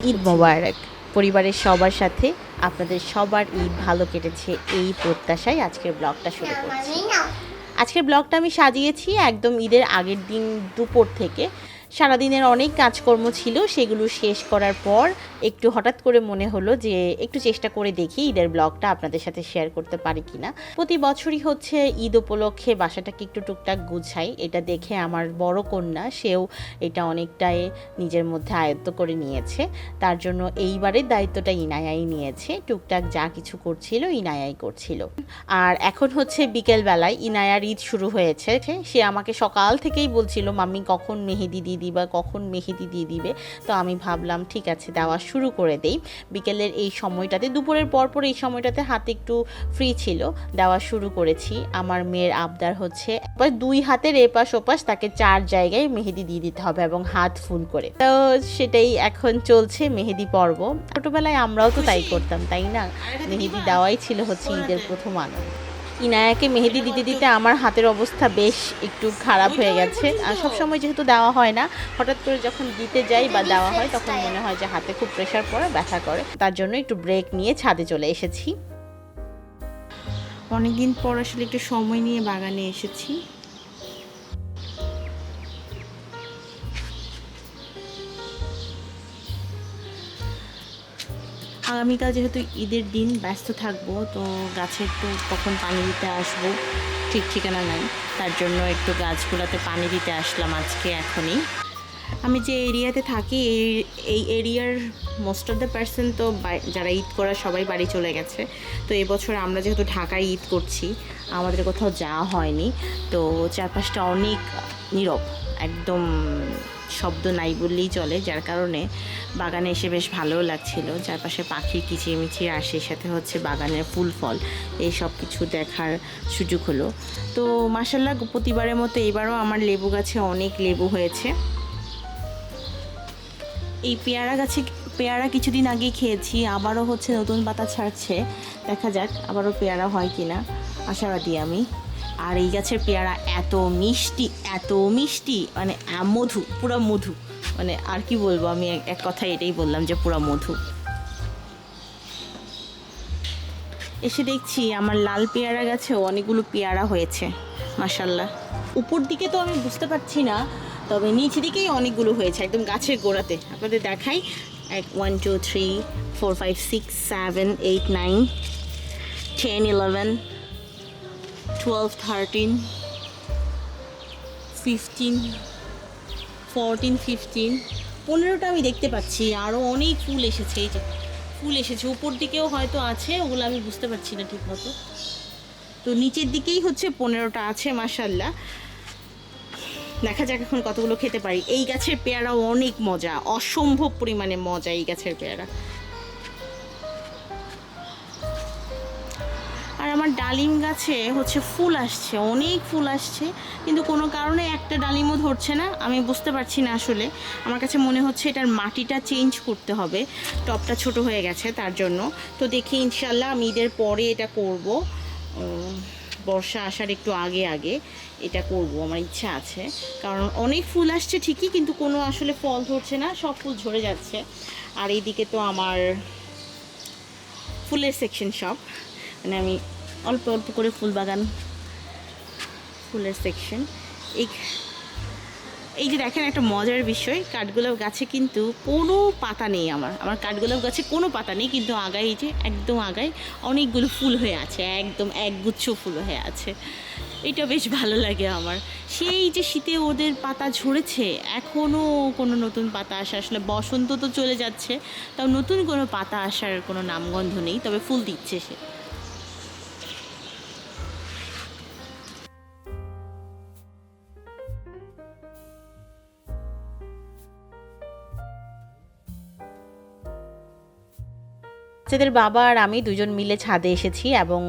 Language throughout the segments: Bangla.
ঈদ মোবারক। পরিবারের সবার সাথে আপনাদের সবার ঈদ ভালো কেটেছে এই প্রত্যাশায় আজকের ব্লগটা শুরু করছি। আজকের ব্লগটা আমি সাজিয়েছি একদম ঈদের আগের দিন দুপুর থেকে। সারাদিনের অনেক কাজকর্ম ছিল, সেগুলো শেষ করার পর একটু হঠাৎ করে মনে হলো যে একটু চেষ্টা করে দেখি ঈদের ব্লগটা আপনাদের সাথে শেয়ার করতে পারি কিনা। প্রতি বছরই হচ্ছে ঈদ উপলক্ষে বাসাটাকে একটু টুকটাক গুছাই। এটা দেখে আমার বড় কন্যা, সেও এটা অনেকটাই নিজের মধ্যে আয়ত্ত করে নিয়েছে। তার জন্য এইবারের দায়িত্বটা ইনায়াই নিয়েছে। টুকটাক যা কিছু করছিল ইনায়াই করছিল। আর এখন হচ্ছে বিকেল বেলায় ইনায়ার ঈদ শুরু হয়েছে। সে আমাকে সকাল থেকেই বলছিল, মাম্মি, কখন মেহেদি দিয়ে দিবা কখন মেহেদি দিয়ে দিবে। তো আমি ভাবলাম ঠিক আছে দেওয়া শুরু করে দেই। বিকেলের এই সময়টাতে দুপুরের পর পর এই সময়টাতে হাতে একটু ফ্রি ছিল। দেওয়া শুরু করেছি। আমার মেয়ের আবদার হচ্ছে দুই হাতের এপাশ ওপাশ তাকে চার জায়গায় মেহেদি দিয়ে দিতে হবে এবং হাত ফুল করে। তো সেটাই এখন চলছে মেহেদি পর্ব। ছোটবেলায় আমরাও তো তাই করতাম তাই না? মেহেদি দেওয়াই ছিল হচ্ছে ঈদের প্রথম আনন্দ। ইনায়াকে মেহেদি দিতে দিতে আমার হাতের অবস্থা বেশ একটু খারাপ হয়ে গেছে। আর সব সময় যেহেতু দেওয়া হয় না, হঠাৎ করে যখন দিতে যাই বা দেওয়া হয়, তখন মনে হয় যে হাতে খুব প্রেশার পড়ে, ব্যথা করে। তার জন্য একটু ব্রেক নিয়ে ছাদে চলে এসেছি। অনেকদিন পর আসলে একটু সময় নিয়ে বাগানে এসেছি। আগামীকাল যেহেতু ঈদের দিন ব্যস্ত থাকব, তো গাছে একটু কখন পানি দিতে আসব, ঠিক ঠিকানা নাই। তার জন্য একটু গাছগুলোতে পানি দিতে আসলাম আজকে এখনই। আমি যে এরিয়াতে থাকি, এই এই এরিয়ার মোস্ট অফ দ্য পার্সন তো যারা ঈদ করা সবাই বাড়ি চলে গেছে। তো এবছর আমরা যেহেতু ঢাকায় ঈদ করছি, আমাদের কোথাও যাওয়া হয়নি। তো চারপাশটা অনেক নীরব, একদম শব্দ নাই বললেই চলে, যার কারণে বাগানে এসে বেশ ভালোও লাগছিল। চারপাশে পাখি কিচিরমিচির আর সেই সাথে হচ্ছে বাগানের ফুল ফল, এই সব কিছু দেখার সুযোগ হলো। তো মাসাল্লাহ প্রতিবারের মতো এবারও আমার লেবু গাছে অনেক লেবু হয়েছে। এই পেয়ারা গাছে, পেয়ারা কিছুদিন আগে খেয়েছি, আবারও হচ্ছে নতুন পাতা ছাড়ছে। দেখা যাক আবারও পেয়ারা হয় কিনা। আশাবাদী আমি। আর এই গাছের পেয়ারা এত মিষ্টি এত মিষ্টি মানে মধু, পুরো মধু। মানে আর কি বলব, আমি এক- কথায় এটাই বললাম যে পুরো মধু। এসে দেখছি আমার লাল পেয়ারা গাছেও অনেকগুলো পেয়ারা হয়েছে মাসাল্লাহ উপর দিকে তো আমি বুঝতে পারছি না, তবে নিচ দিকেই অনেকগুলো হয়েছে, একদম গাছের গোড়াতে। আপনাদের দেখাই, এক one two three four five six seven eight nine ten eleven twelve thirteen fifteen fourteen fifteen পনেরোটা আমি দেখতে পাচ্ছি। আরও অনেক ফুল এসেছে। এই যে ফুল এসেছে। উপর দিকেও হয়তো আছে, ওগুলো আমি বুঝতে পারছি না ঠিক মতো তো নিচের দিকেই হচ্ছে পনেরোটা আছে মাসাল্লাহ দেখা যাক এখন কতগুলো খেতে পারি। এই গাছের পেয়ারা অনেক মজা। অসম্ভব পরিমাণে মজা এই গাছের পেয়ারা। আমার ডালিম গাছে হচ্ছে ফুল আসছে, অনেক ফুল আসছে, কিন্তু কোনো কারণে একটা ডালিমও ধরছে না, আমি বুঝতে পারছি না আসলে। আমার কাছে মনে হচ্ছে এটার মাটিটা চেঞ্জ করতে হবে, টপটা ছোট হয়ে গেছে তার জন্য। তো দেখি ইনশাল্লাহ আমি ঈদের পরে এটা করব। বর্ষা আসার একটু আগে আগে এটা করব, আমার ইচ্ছা আছে। কারণ অনেক ফুল আসছে ঠিকই, কিন্তু কোনো আসলে ফল ধরছে না, সব ফুল ঝরে যাচ্ছে। আর এইদিকে তো আমার ফুলের সেকশন সব মানে আমি অল্প অল্প করে ফুল বাগান, ফুলের সেকশন এই এই যে দেখেন একটা মজার বিষয়, কাঠগোলাপ গাছে কিন্তু কোনো পাতা নেই আমার। আমার কাঠগোলাপ গাছে কোনো পাতা নেই, কিন্তু আগায় এই যে একদম আগায় অনেকগুলো ফুল হয়ে আছে, একদম একগুচ্ছ ফুল হয়ে আছে। এটা বেশ ভালো লাগে আমার। সেই যে শীতে ওদের পাতা ঝরেছে এখনও কোনো নতুন পাতা আসা আসলে বসন্ত তো চলে যাচ্ছে, তাও নতুন কোনো পাতা আসার কোনো নামগন্ধ নেই, তবে ফুল দিচ্ছে সে। বাচ্চাদের বাবা আর আমি দুজন মিলে ছাদে এসেছি এবং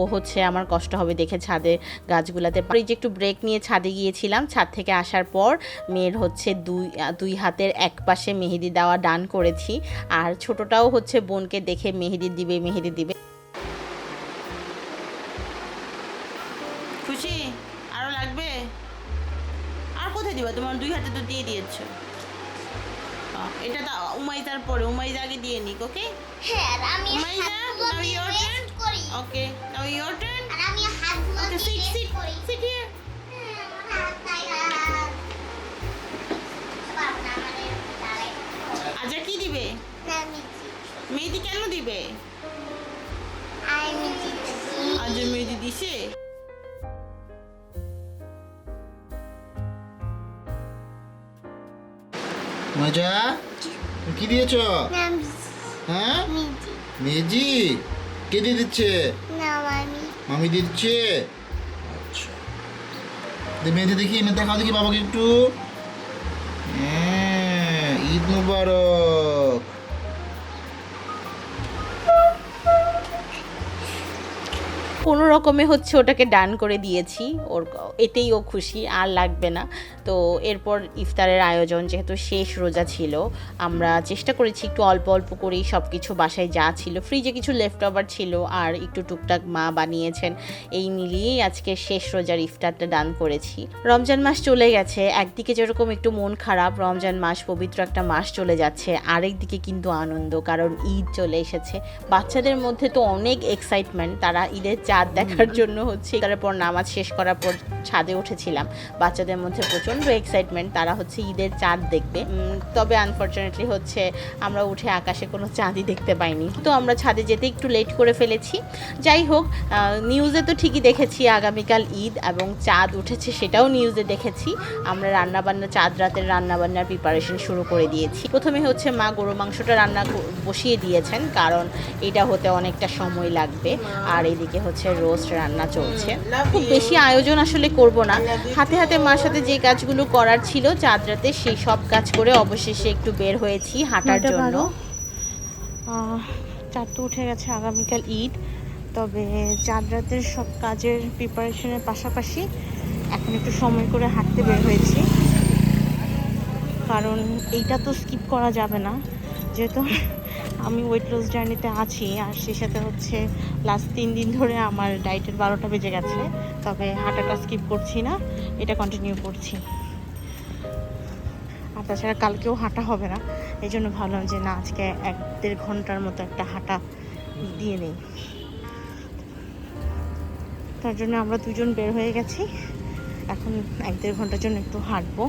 ও হচ্ছে আমার কষ্ট হবে দেখে ছাদে গাছগুলাতে পরে যে একটু ব্রেক নিয়ে ছাদে গিয়েছিলাম, ছাদ থেকে আসার পর মেয়ের হচ্ছে দুই দুই হাতের এক পাশে মেহেদি দেওয়া ডান করেছি আর ছোটটাও হচ্ছে বোনকে দেখে মেহেদি দিবে মেহেদি দিবে। খুশি? আরও লাগবে? দিবা? তোমার দুই হাতে তো দিয়ে দিয়েছ। এটা তো উমাইদার পরে। উমাইদা আগে দিয়ে নিক ওকে? হ্যাঁ আমি উমাইদা হাতগুলো নাও দিয়ে টার্ন করি। ওকে নাও ইয়োর টার্ন আর আমি হাতগুলো ওকে সিট হিয়ার হ্যাঁ। আজা কি দিবে? জি- মেহেদি কেন দিবে। আজ মেহেদি দিছে? মজা? কি দিয়েছ? হ্যাঁ? মেজি। কে দিয়ে দিচ্ছে? মামি দিচ্ছে। আচ্ছা। দে দেখি এনে দেখাও দেখি বাবাকে একটু। হ্যাঁ, ঈদ মুবারক। কোনো রকমে হচ্ছে ওটাকে ডান করে দিয়েছি। ওর এতেই ও খুশি, আর লাগবে না। তো এরপর ইফতারের আয়োজন যেহেতু শেষ রোজা ছিল, আমরা চেষ্টা করেছি একটু অল্প অল্প করেই সব কিছু বাসায় যা ছিল ফ্রিজে কিছু লেফট ওভার ছিল, আর একটু টুকটাক মা বানিয়েছেন। এই মিলিয়েই আজকে শেষ রোজার ইফতারটা ডান করেছি। রমজান মাস চলে গেছে, একদিকে যেরকম একটু মন খারাপ, রমজান মাস পবিত্র একটা মাস চলে যাচ্ছে, আরেক দিকে কিন্তু আনন্দ, কারণ ঈদ চলে এসেছে। বাচ্চাদের মধ্যে তো অনেক এক্সাইটমেন্ট তারা ঈদের চাঁদ দেখার জন্য হচ্ছে তারপর নামাজ শেষ করার পর ছাদে উঠেছিলাম। বাচ্চাদের মধ্যে প্রচণ্ড এক্সাইটমেন্ট তারা হচ্ছে ঈদের চাঁদ দেখবে। তবে আনফর্চুনেটলি হচ্ছে আমরা উঠে আকাশে কোনো চাঁদই দেখতে পাইনি। তো আমরা ছাদে যেতে একটু লেট করে ফেলেছি। যাই হোক নিউজে তো ঠিকই দেখেছি আগামীকাল ঈদ এবং চাঁদ উঠেছে সেটাও নিউজে দেখেছি। আমরা রান্নাবান্না, চাঁদ রাতের রান্নাবান্নার প্রিপারেশন শুরু করে দিয়েছি। প্রথমে হচ্ছে মা গরু মাংসটা রান্না বসিয়ে দিয়েছেন, কারণ এটা হতে অনেকটা সময় লাগবে। আর এদিকে হচ্ছে রোস্ট রান্না চলছে। খুব বেশি আয়োজন আসলে করব না। হাতে হাতে মার সাথে যে কাজগুলো করার ছিল চাঁদ রাতে সেই সব কাজ করে অবশেষে একটু বের হয়েছি হাঁটার জন্য। চাঁদ তো উঠে গেছে আগামীকাল ঈদ তবে চাঁদ রাতের সব কাজের প্রিপারেশনের পাশাপাশি এখন একটু সময় করে হাঁটতে বের হয়েছি। কারণ এইটা তো স্কিপ করা যাবে না। যেহেতু আমি ওয়েট লস জার্নিতে আছি, আর সেই সাথে হচ্ছে লাস্ট তিন দিন ধরে আমার ডায়েটের বারোটা বেজে গেছে, তবে হাঁটাটা স্কিপ করছি না, এটা কন্টিনিউ করছি। আর তাছাড়া কালকেও হাঁটা হবে না, এই জন্য ভাবলাম যে না, আজকে এক দেড় ঘণ্টার মতো একটা হাঁটা দিয়ে নেই। তার জন্য আমরা দুজন বের হয়ে গেছি, এখন এক দেড় ঘণ্টার জন্য একটু হাঁটবো।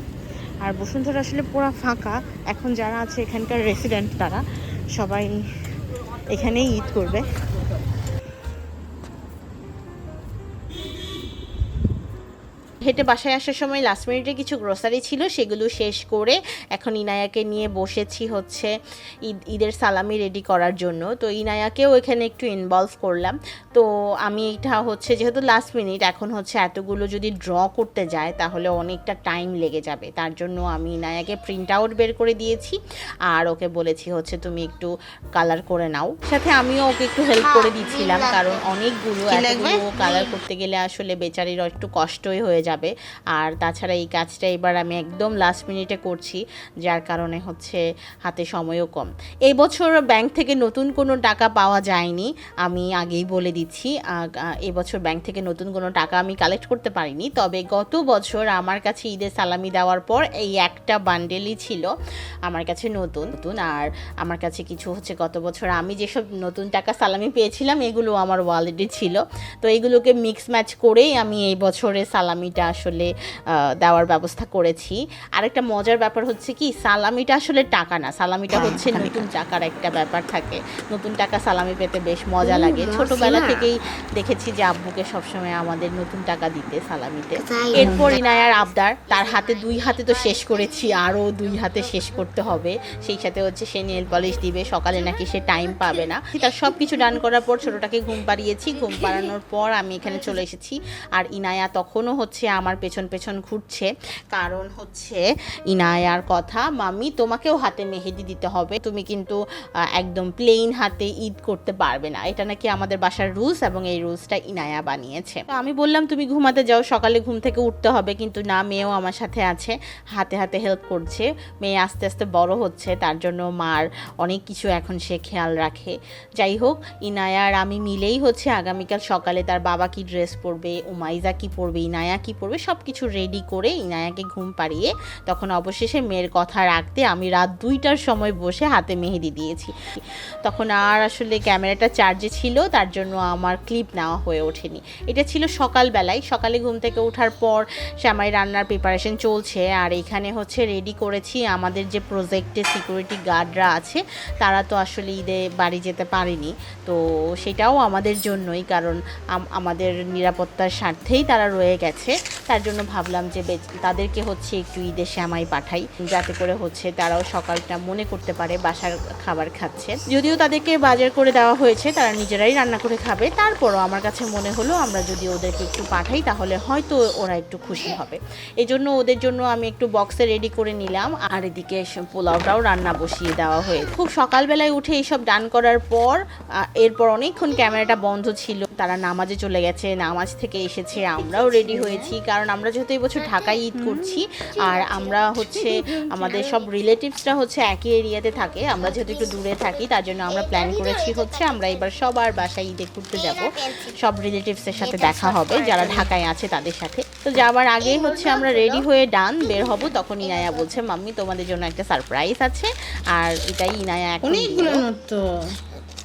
আর বসুন্ধরা আসলে পুরো ফাঁকা। এখন যারা আছে এখানকার রেসিডেন্ট তারা সবাই এখানেই ঈদ করবে। হেঁটে বাসায় আসার সময় লাস্ট মিনিটে কিছু গ্রোসারি ছিল সেগুলো শেষ করে এখন ইনায়াকে নিয়ে বসেছি হচ্ছে ঈদ ঈদের সালামি রেডি করার জন্য। তো ইনায়াকেও এখানে একটু ইনভলভ করলাম। তো আমি এটা হচ্ছে যেহেতু লাস্ট মিনিট এখন হচ্ছে এতগুলো যদি ড্র করতে যায় তাহলে অনেকটা টাইম লেগে যাবে। তার জন্য আমি ইনায়াকে প্রিন্ট আউট বের করে দিয়েছি। আর ওকে বলেছি হচ্ছে তুমি একটু কালার করে নাও। সাথে আমিও ওকে একটু হেল্প করে দিচ্ছিলাম কারণ অনেকগুলো কালার করতে গেলে আসলে বেচারির একটু কষ্টই হয়ে যাবে। আর তাছাড়া এই কাজটা এবার আমি একদম লাস্ট মিনিটে করছি, যার কারণে হচ্ছে হাতে সময়ও কম। এই বছর ব্যাংক থেকে নতুন কোনো টাকা পাওয়া যায়নি, আমি আগেই বলে দিচ্ছি। এবছর ব্যাংক থেকে নতুন কোনো টাকা আমি কালেক্ট করতে পারিনি। তবে গত বছর আমার কাছে ঈদের সালামি দেওয়ার পর এই একটা বান্ডেলই ছিল, আমার কাছে নতুন। নতুন আর আমার কাছে কিছু হচ্ছে গত বছর আমি যেসব নতুন টাকা সালামি পেয়েছিলাম, এগুলো আমার ওয়ালেটে ছিল। তো এগুলোকে মিক্স ম্যাচ করেই আমি এই বছরের সালামিটা আসলে দেওয়ার ব্যবস্থা করেছি। আরেকটা মজার ব্যাপার হচ্ছে কি সালামিটা আসলে টাকা না। সালামিটা হচ্ছে নতুন টাকার একটা ব্যাপার থাকে। নতুন টাকা সালামি পেতে বেশ মজা লাগে। ছোটবেলা থেকেই দেখেছি যে আব্বুকে সবসময় আমাদের নতুন টাকা দিতে সালামিতে। এরপর ইনায়ার আবদার তার হাতে দুই হাতে তো শেষ করেছি আরও দুই হাতে শেষ করতে হবে। সেই সাথে হচ্ছে সে নেল পলিশ দিবে সকালে নাকি সে টাইম পাবে না। তার সব কিছু ডান করার পর ছোটটাকে ঘুম পাড়িয়েছি। ঘুম পাড়ানোর পর আমি এখানে চলে এসেছি। আর ইনায়া তখনও হচ্ছে আমার পেছন পেছন ঘুরছে। কারণ হচ্ছে ইনায়ার কথা, মাম্মি, তোমাকেও হাতে মেহেদি দিতে হবে। তুমি কিন্তু একদম প্লেন হাতে ঈদ করতে পারবে না। এটা নাকি আমাদের বাসার রুলস এবং এই রুলসটা ইনায়া বানিয়েছে। তো আমি বললাম, তুমি ঘুমাতে যাও, সকালে ঘুম থেকে উঠতে হবে। কিন্তু না, মেয়েও আমার সাথে আছে, হাতে হাতে হেল্প করছে। মেয়ে আস্তে আস্তে বড় হচ্ছে, তার জন্য মার অনেক কিছু এখন সে খেয়াল রাখে। যাই হোক, ইনায়া আর আমি মিলেই হচ্ছে আগামীকাল সকালে তার বাবা কি ড্রেস পরবে, উমাইজা কি পরবে, ইনায়া কি পরবে করবে সব কিছু রেডি করে ইনায়াকে ঘুম পাড়িয়ে তখন অবশেষে মেয়ের কথা রাখতে আমি রাত দুইটার সময় বসে হাতে মেহেদি দিয়েছি। তখন আর আসলে ক্যামেরাটা চার্জে ছিল, তার জন্য আমার ক্লিপ নেওয়া হয়ে ওঠেনি। এটা ছিল সকালবেলায়, সকালে ঘুম থেকে ওঠার পর শ্যামাই রান্নার প্রিপারেশন চলছে। আর এখানে হচ্ছে রেডি করেছি আমাদের যে প্রজেক্টে সিকিউরিটি গার্ডরা আছে, তারা তো আসলে ঈদে বাড়ি যেতে পারেনি। তো সেটাও আমাদের জন্যই, কারণ আমাদের নিরাপত্তার স্বার্থেই তারা রয়ে গেছে। তার জন্য ভাবলাম যে তাদেরকে হচ্ছে একটু ঈদের শ্যামাই পাঠাই। যাতে করে হচ্ছে তারাও সকালটা মনে করতে পারে, বাসার খাবার খাচ্ছে। যদিও তাদেরকে বাজার করে দেওয়া হয়েছে, তারা নিজেরাই রান্না করে খাবে। তারপরও আমার কাছে মনে হলো, আমরা যদি ওদেরকে একটু পাঠাই, তাহলে হয়তো ওরা একটু খুশি হবে। এই জন্য ওদের জন্য আমি একটু বক্সে রেডি করে নিলাম। আর এদিকে পোলাওটাও রান্না বসিয়ে দেওয়া হয়ে, খুব সকালবেলায় উঠে এইসব ডান করার পর এরপর অনেকক্ষণ ক্যামেরাটা বন্ধ ছিল। তারা নামাজে চলে গেছে, নামাজ থেকে এসেছে, আমরাও রেডি হয়েছি। কারণ আমরা যেহেতু এই বছর ঢাকায় ঈদ করছি আর আমরা হচ্ছে আমাদের সব রিলেটিভসরা হচ্ছে একই এরিয়াতে থাকে আমরা যেহেতু একটু দূরে থাকি তার জন্য আমরা প্ল্যান করেছি হচ্ছে আমরা এবার সবার বাসায় ঈদে ঘুরতে যাব। সব রিলেটিভসের সাথে দেখা হবে যারা ঢাকায় আছে তাদের সাথে। তো যাওয়ার আগেই হচ্ছে আমরা রেডি হয়ে ডান বের হব তখন ইনায়া বলছে মাম্মি তোমাদের জন্য একটা সারপ্রাইজ আছে। আর এটাই ইনায়া এখন অনেকগুলো তো।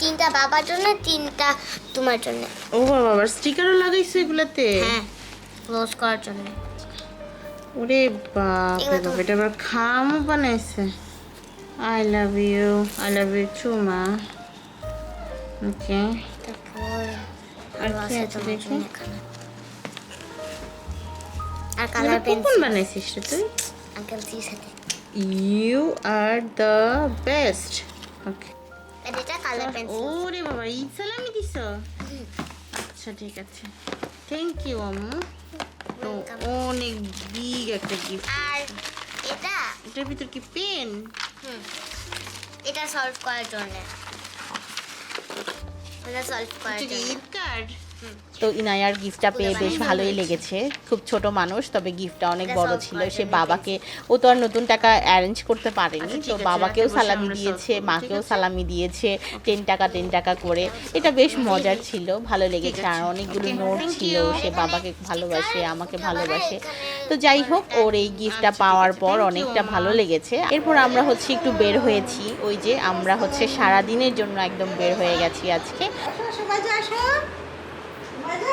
তিনটা বাবার জন্য তিনটা তোমার জন্য। ও বাবা স্টিকারও লাগাইছো এগুলাতে? হ্যাঁ। ক্লোজ করার জন্য। ওরে বাপ রে বাপ এটা আবার খামও বানাইছে। I love you I love you চুমা ওকে তারপর আর আরও কি আছে আছে দেখি? আর কালার কোন পেন্সিল বানাইছিস রে তুই? আঙ্কেল জি সাথে you are the best okay এটা কালার পেন্সিল ওরে বাবা সালামি দিছ? আচ্ছা ঠিক আছে। থ্যাংক ইউ আম্মু। অনেক বিগ একটা গিফট আর এটা? এটার ভিতর কি পেন হুম। এটা সলভ করার জন্য। এটা সলভ করার জন্য। ঈদ কার্ড তো ইনায়ার গিফটটা পেয়ে বেশ ভালোই লেগেছে। খুব ছোট মানুষ তবে গিফটটা অনেক বড় ছিল। সে বাবাকে ও তো আর নতুন টাকা অ্যারেঞ্জ করতে পারেনি। আচ্ছা, তো বাবাকেও সালামি দিয়েছে মাকেও? সালামি দিয়েছে টেন টাকা টেন টাকা করে। এটা বেশ মজার ছিল ভালো লেগেছে। আর অনেকগুলো নোট ছিল সে বাবাকে ভালোবাসে আমাকে ভালোবাসে। তো যাই হোক ওর এই গিফটটা আচ্ছা, পাওয়ার পর অনেকটা ভালো লেগেছে। এরপর আমরা হচ্ছে একটু বের হয়েছি। ওই যে আমরা হচ্ছে সারা দিনের জন্য একদম বের হয়ে গেছি আজকে। দাদু দিদি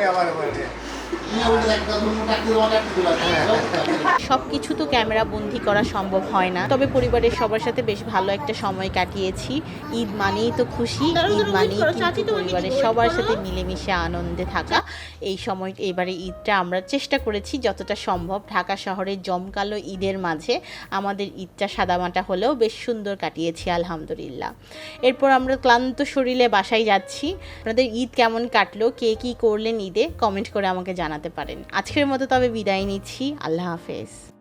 বেশি আমার সব কিছু তো ক্যামেরা বন্দি করা সম্ভব হয় না। তবে পরিবারের সবার সাথে বেশ ভালো একটা সময় কাটিয়েছি। ঈদ মানেই তো খুশি ঈদ মানেই পরিবারের সবার সাথে মিলেমিশে আনন্দে থাকা। এই সময় এবারে ঈদটা আমরা চেষ্টা করেছি যতটা সম্ভব। ঢাকা শহরের জমকালো ঈদের মাঝে আমাদের ঈদটা সাদামাটা হলেও বেশ সুন্দর কাটিয়েছি আলহামদুলিল্লাহ। এরপর আমরা ক্লান্ত শরীরে বাসায় যাচ্ছি। আপনাদের ঈদ কেমন কাটলো? কে কী করলেন ঈদে? কমেন্ট করে আমাকে জানাতে পারেন। আজকের মতো তবে বিদায় নিচ্ছি। আল্লাহ হাফেজ।